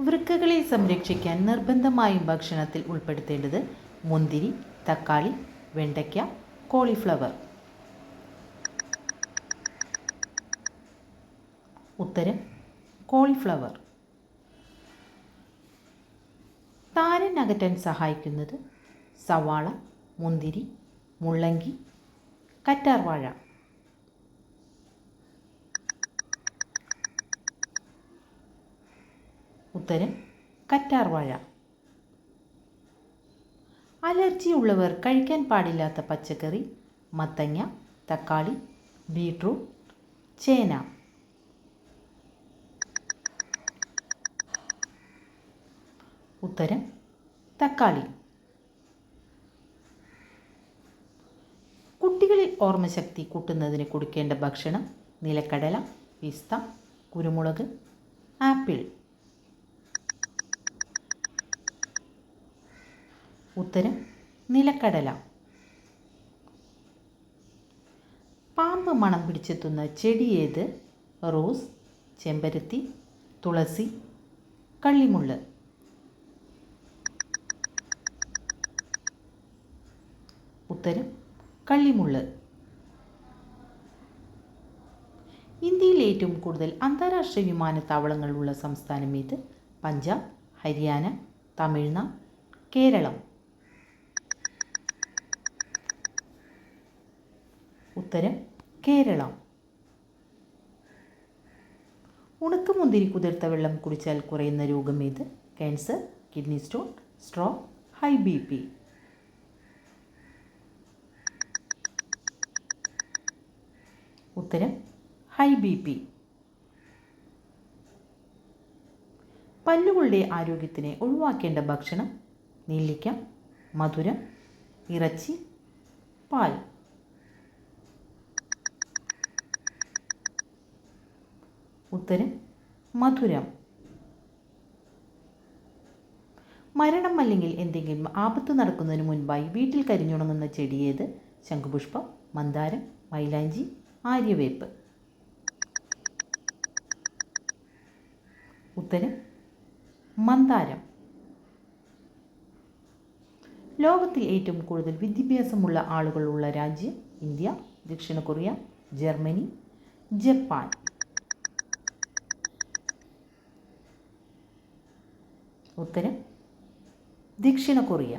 വൃക്കകളെ സംരക്ഷിക്കാൻ നിർബന്ധമായും ഭക്ഷണത്തിൽ ഉൾപ്പെടുത്തേണ്ടത് മുന്തിരി തക്കാളി വെണ്ടയ്ക്ക കോളിഫ്ലവർ. ഉത്തരം കോളിഫ്ലവർ. താരൻ അകറ്റാൻ സഹായിക്കുന്നത് സവാള മുന്തിരി മുള്ളങ്കി കറ്റാർവാഴ. ഉത്തരം കറ്റാർവാഴ അലർജി ഉള്ളവർ കഴിക്കാൻ പാടില്ലാത്ത പച്ചക്കറി മത്തങ്ങ തക്കാളി ബീട്രൂട്ട് ചേന. ഉത്തരം തക്കാളി. കുട്ടികളിൽ ഓർമ്മശക്തി കൂട്ടുന്നതിന് കൊടുക്കേണ്ട ഭക്ഷണം നിലക്കടല പിസ്ത കുരുമുളക് ആപ്പിൾ. ഉത്തരം നിലക്കടല. പാമ്പ് മണം പിടിച്ചെത്തുന്ന ചെടി ഏത്? റോസ് ചെമ്പരത്തി തുളസി കള്ളിമുള്ള്. ഉത്തരം കള്ളിമുള്ള്. ഇന്ത്യയിൽ ഏറ്റവും കൂടുതൽ അന്താരാഷ്ട്ര വിമാനത്താവളങ്ങളുള്ള സംസ്ഥാനം ഏത്? പഞ്ചാബ് ഹരിയാന തമിഴ്നാട് കേരളം. ഉത്തരം കേരളം. ഉണക്കമുന്തിരി കുതിർത്ത വെള്ളം കുടിച്ചാൽ കുറയുന്ന രോഗം ഏത്? Cancer kidney stone stroke high B P. ഉത്തരം ഹൈ ബി പി. പല്ലുകളുടെ ആരോഗ്യത്തിന് ഒഴിവാക്കേണ്ട ഭക്ഷണം നെല്ലിക്ക മധുരം ഇറച്ചി പാൽ. ഉത്തരം മധുരം. മരണം അല്ലെങ്കിൽ എന്തെങ്കിലും ആപത്ത് നടക്കുന്നതിന് മുൻപായി വീട്ടിൽ കരിഞ്ഞുണങ്ങുന്ന ചെടി ഏത്? ശംഖുപുഷ്പം മന്ദാരം മൈലാഞ്ചി ആര്യവേപ്പ്. ഉത്തരം മന്ദാരം. ലോകത്തിൽ ഏറ്റവും കൂടുതൽ വിദ്യാഭ്യാസമുള്ള ആളുകളുള്ള രാജ്യം ഇന്ത്യ ദക്ഷിണ കൊറിയ ജർമ്മനി ജപ്പാൻ. ഉത്തരം ദക്ഷിണ കൊറിയ.